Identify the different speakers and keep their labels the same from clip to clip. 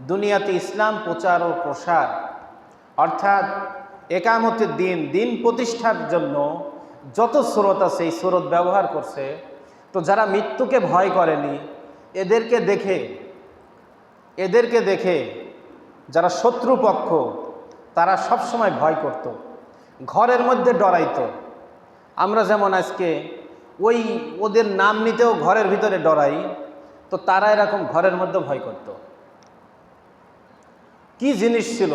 Speaker 1: দুনিয়াতে ইসলাম প্রচার ও প্রসার। অর্থাৎ একামতের দিন দিন প্রতিষ্ঠার জন্য যত স্রোত আছে, এই স্রোত ব্যবহার করছে। তো যারা মৃত্যুকে ভয় করেনি, এদেরকে দেখে এদেরকে দেখে যারা শত্রুপক্ষ, তারা সবসময় ভয় করত। ঘরের মধ্যে ডরাইতো। আমরা যেমন আজকে ওই ওদের নাম নিতেও ঘরের ভিতরে ডরাই, তো তারা এরকম ঘরের মধ্যে ভয় করত। কি জিনিস ছিল?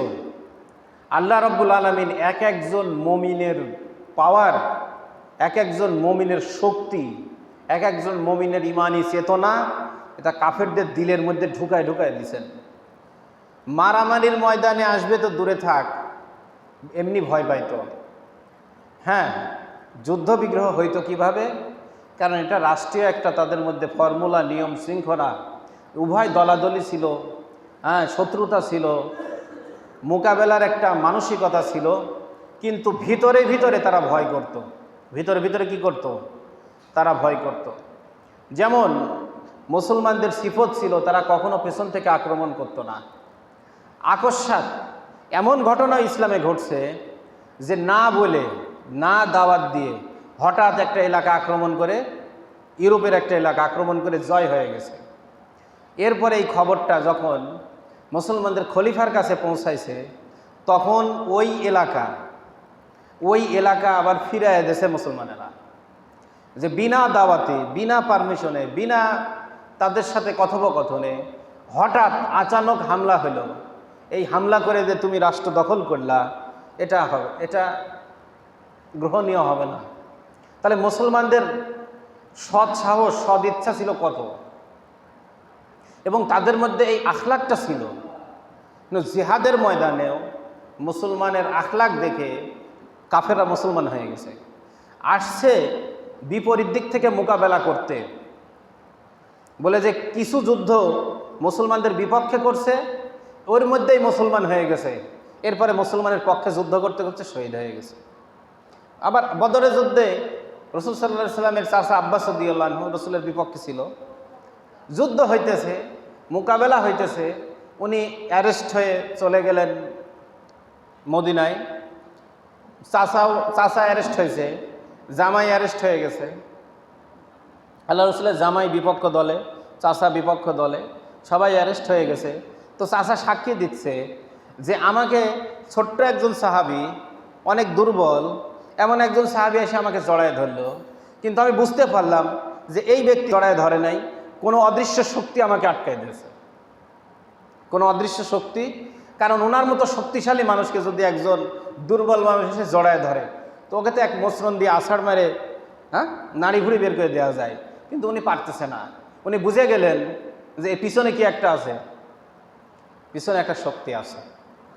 Speaker 1: আল্লাহ রব্বুল আলমিন এক একজন মমিনের পাওয়ার এক একজন মমিনের শক্তি, এক একজন মমিনের ইমানি চেতনা এটা কাফেরদের দিলের মধ্যে ঢুকায় ঢুকায় দিছেন। মারামারির ময়দানে আসবে তো দূরে থাক, এমনি ভয় পাইতো হ্যাঁ যুদ্ধ বিগ্রহ হইতো কীভাবে? কারণ এটা রাষ্ট্রীয় একটা তাদের মধ্যে ফর্মুলা নিয়ম, শৃঙ্খলা, উভয় দলাদলি ছিল। হ্যাঁ শত্রুতা ছিল, মোকাবেলার একটা মানসিকতা ছিল, কিন্তু ভিতরে ভিতরে তারা ভয় করত। ভিতরে ভিতরে কি করত। তারা ভয় করত। যেমন, মুসলমানদের সিফত ছিল, তারা কখনো পেছন থেকে আক্রমণ করত না আকস্মাত এমন ঘটনা ইসলামে ঘটছে যে না বলে, না দাওয়াত দিয়ে হঠাৎ একটা এলাকা আক্রমণ করে, ইউরোপের একটা এলাকা আক্রমণ করে জয় হয়ে গেছে এরপরে এই খবরটা যখন মুসলমানদের খলিফার কাছে পৌঁছাইছে, তখন ওই এলাকা ওই এলাকা আবার ফিরায় দেশে মুসলমানেরা। যে বিনা দাওয়াতে, বিনা পারমিশনে, বিনা তাদের সাথে কথোপকথনে হঠাৎ আচানক হামলা হলো এই হামলা করে যে তুমি রাষ্ট্র দখল করলা, এটা হবে, এটা গ্রহণীয় হবে না। তাহলে মুসলমানদের সৎ সাহস সদ ইচ্ছা ছিল কত? এবং তাদের মধ্যে এই আখলাকটা ছিল? জিহাদের ময়দানেও মুসলমানের আখলাক দেখে কাফেরা মুসলমান হয়ে গেছে। আসছে বিপরীত দিক থেকে মোকাবেলা করতে। বলে যে কিছু যুদ্ধ মুসলমানদের বিপক্ষে করছে, ওর মধ্যেই মুসলমান হয়ে গেছে। এরপরে মুসলমানের পক্ষে যুদ্ধ করতে করতে শহীদ হয়ে গেছে। আবার বদরের যুদ্ধে রসুল সাল্লাহ সাল্লামের চাষা আব্বাস দিয়াল্লাহ রসুলের বিপক্ষে ছিল। যুদ্ধ হইতেছে, মোকাবেলা হইতেছে উনি অ্যারেস্ট হয়ে চলে গেলেন মদিনায়। চাষাও চাষা অ্যারেস্ট হয়েছে, জামাই অ্যারেস্ট হয়ে গেছে। আল্লাহ রসুলের জামাই বিপক্ষ দলে চাষা বিপক্ষ দলে, সবাই অ্যারেস্ট হয়ে গেছে। তো চাষা সাক্ষী দিচ্ছে যে আমাকে ছোট্ট একজন সাহাবি, অনেক দুর্বল, এমন একজন সাহাবি এসে আমাকে জড়ায় ধরলো। কিন্তু আমি বুঝতে পারলাম যে এই ব্যক্তি জড়ায় ধরে নাই, কোনো অদৃশ্য শক্তি আমাকে আটকায় দিয়েছে। কোনো অদৃশ্য শক্তি, কারণ ওনার মতো শক্তিশালী মানুষকে যদি একজন দুর্বল মানুষ এসে জড়ায় ধরে, তো ওকে তো এক মসরণ দিয়ে আষাঢ় মেরে হ্যাঁ নাড়ি ভুড়ি বের করে দেওয়া যায়। কিন্তু উনি পারতেছে না। উনি বুঝে গেলেন যে পিছনে কি একটা আছে, পিছনে একটা শক্তি আছে।